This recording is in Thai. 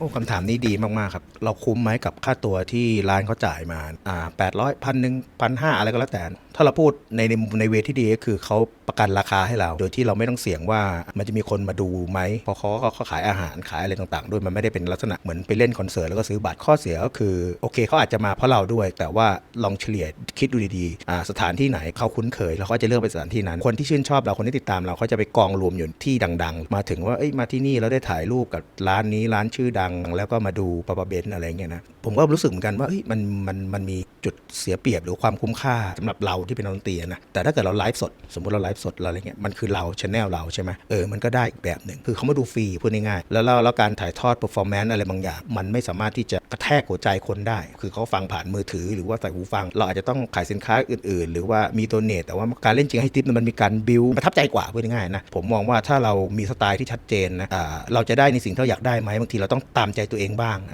โอ้คำถามนี้ดีมากๆครับ เราคุ้มไหมกับค่าตัวที่ร้านเขาจ่ายมาอ่าแปดร้อยพันหนึ่งพันห้าอะไรก็แล้วแต่ ถ้าเราพูดในในในเวที่ดีก็คือเขาประกันราคาให้เรา โดยที่เราไม่ต้องเสี่ยงว่ามันจะมีคนมาดูไหมพราะเขาเขาขายอาหารขายอะไรต่างๆ ด้วยมันไม่ได้เป็นลักษณะเหมือนไปเล่นคอนเสิร์ตแล้วก็ซื้อบัตรข้อเสียก็คือโอเคเขาอาจจะมาเพราะเราด้วย แต่ว่าลองเฉลี่ยคิดดูดีๆสถานที่ไหนเขาคุ้นเคยแล้วเขาจะเลือกไปสถานที่นั้น คนที่ชื่นชอบเราคนที่ติดตามเราเขาจะไปกองรวมอยู่ที่ดัง ๆ มาถึงว่าเอ้ยมาที่นี่แล้วได้ถ่ายรูปกับร้านนี้ร้านชื่อดัง แล้วก็มาดูปะปะเบนอะไรเงี้ยนะผมก็รู้สึกเหมือนกันว่าเฮ้ยมันมันมันมีจุดเสียเปรียบหรือความคุ้มค่าสำหรับเราที่เป็นนักดนตรีนะแต่ถ้าเกิดเราไลฟ์สด สมมติเราไลฟ์สดเราอะไรเงี้ยมันคือเราชแนลเราใช่ไหมเออมันก็ได้อีกแบบหนึ่งคือเขามาดูฟรีพูดง่ายๆแล้วแล้วแล้วการถ่ายทอดเปอร์ฟอร์แมนซ์อะไรบางอย่าง มันไม่สามารถที่จะกระแทกหัวใจคนได้ คือเขาฟังผ่านมือถือหรือว่าใส่หูฟัง เราอาจจะต้องขายสินค้าอื่นๆ หรือว่ามีตัวเนตแต่ว่าการเล่นจริงให้ทิปมันมีการบิวประทับใจกว่าพูดง่ายๆนะผมมองว่าถ้าเรามีสไตล์ที่ชัดเจนนะเราจะได้ในสิ่งที่เราอยากได้ไหมบางทีเราต้องตามใจตัวเองบ้าง